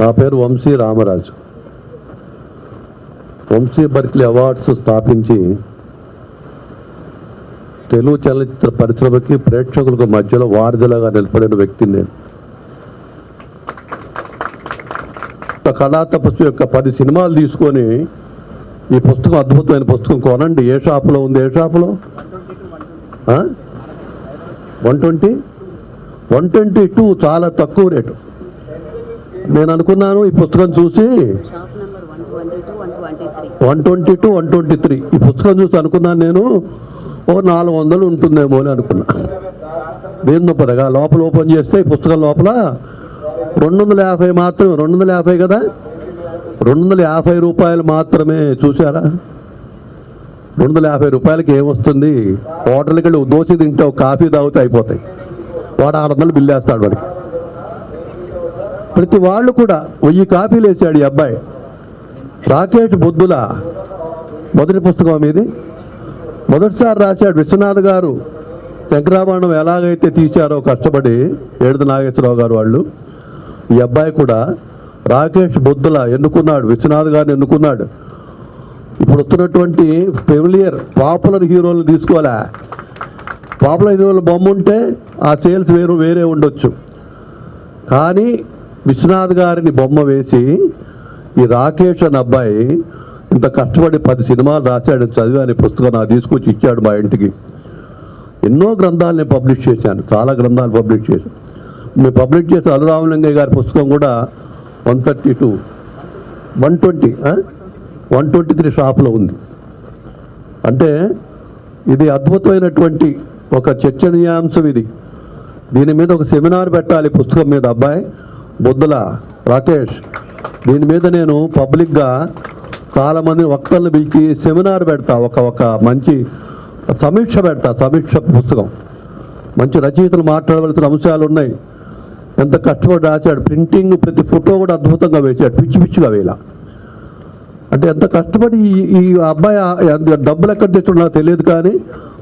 నా పేరు Vamsi Ramaraju. Vamsi Berkeley awards స్థాపించి తెలుగు చలనచిత్ర పరిశ్రమకి ప్రేక్షకులకు మధ్యలో వారధిలాగా నిలబడిన వ్యక్తిని నేను. కళా తపస్సు యొక్క పది సినిమాలు తీసుకొని ఈ పుస్తకం అద్భుతమైన పుస్తకం కొనండి. ఏ షాపులో ఉంది? ఏ షాపులో? One twenty? One twenty two చాలా తక్కువ రేటు. నేను అనుకున్నాను ఈ పుస్తకం చూసి one twenty two one twenty three. ఈ పుస్తకం చూసి అనుకున్నాను నేను ఓ నాలుగు వందలు ఉంటుందేమో అని అనుకున్నా. దేని పదగా లోపల ఓపెన్ చేస్తే ఈ పుస్తకం లోపల రెండు వందల యాభై మాత్రమే రెండు వందల యాభై కదా? రెండు వందల యాభై రూపాయలు మాత్రమే చూసారా రెండు వందల యాభై రూపాయలకి ఏమొస్తుంది? హోటల్కి వెళ్ళి దోశ తింటే కాఫీ తాగితే అయిపోతాయి. వాడు ఆరు వందలు బిల్లు వేస్తాడు వాడికి. ప్రతి వాళ్ళు కూడా వెయ్యి కాపీలు వేసాడు ఈ అబ్బాయి. రాకేష్ బుద్ధుల మొదటి పుస్తకం ఇది మొదటిసారి రాశాడు విశ్వనాథ్ గారు. శంకరాభరణం ఎలాగైతే తీశారో కష్టపడి ఏడుద నాగేశ్వరరావు గారు వాళ్ళు. ఈ అబ్బాయి కూడా రాకేష్ బొద్దుల ఎన్నుకున్నాడు విశ్వనాథ్ గారిని ఎన్నుకున్నాడు. ఇప్పుడు వస్తున్నటువంటి ఫెమిలియర్ పాపులర్ హీరోలు తీసుకోవాలా పాపులర్ హీరోల బొమ్మ ఉంటే ఆ సేల్స్ వేరు వేరే ఉండొచ్చు. కానీ విశ్వనాథ్ గారిని బొమ్మ వేసి ఈ రాకేష్ అనే అబ్బాయి ఇంత కష్టపడి పది సినిమాలు రాశాడు చదివాని పుస్తకం నాకు తీసుకొచ్చి ఇచ్చాడు మా ఇంటికి. ఎన్నో గ్రంథాలు నేను పబ్లిష్ చేశాను చాలా గ్రంథాలు పబ్లిష్ చేశాను. మేము పబ్లిష్ చేసిన అనురామలింగయ్య గారి పుస్తకం కూడా one thirty two one twenty one twenty three షాప్లో ఉంది. అంటే ఇది అద్భుతమైనటువంటి ఒక చర్చనీయాంశం ఇది. దీని మీద ఒక సెమినార్ పెట్టాలి పుస్తకం మీద అబ్బాయి. బుద్ధల రాకేష్ దీని మీద నేను పబ్లిక్గా చాలామంది వక్తలను పిలిచి సెమినార్ పెడతా ఒక ఒక మంచి సమీక్ష పెడతా సమీక్ష పుస్తకం. మంచి రచయితలు మాట్లాడవలసిన అంశాలు ఉన్నాయి. ఎంత కష్టపడి రాశాడు ప్రింటింగ్ ప్రతి ఫోటో కూడా అద్భుతంగా వేశాడు పిచ్చి పిచ్చిగా వేలా అంటే ఎంత కష్టపడి ఈ- అబ్బాయి ఎంత డబ్బులు ఎక్కడ తెచ్చుకున్నా తెలియదు కానీ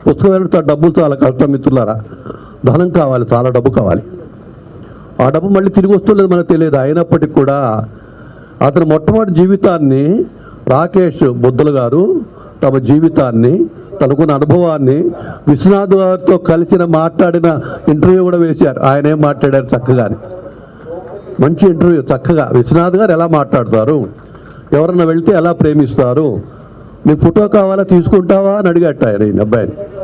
పుస్తకం వెళ్తే డబ్బులు చాలా కష్టం మిత్రులారా ధనం కావాలి చాలా డబ్బు కావాలి. ఆ డబ్బు మళ్ళీ తిరిగి వస్తుండదు మనకు తెలియదు. అయినప్పటికీ కూడా అతని మొట్టమొదటి జీవితాన్ని రాకేష్ బుద్ధులు గారు తమ జీవితాన్ని తనకున్న అనుభవాన్ని విశ్వనాథ్ గారితో కలిసిన మాట్లాడిన ఇంటర్వ్యూ కూడా వేశారు. ఆయన ఏం మాట్లాడారు చక్కగాని. మంచి ఇంటర్వ్యూ చక్కగా. విశ్వనాథ్ గారు ఎలా మాట్లాడతారు? ఎవరన్నా వెళ్తే ఎలా ప్రేమిస్తారు? నీ ఫోటో కావాలా తీసుకుంటావా అని అడిగట్ట ఆయన అబ్బాయిని.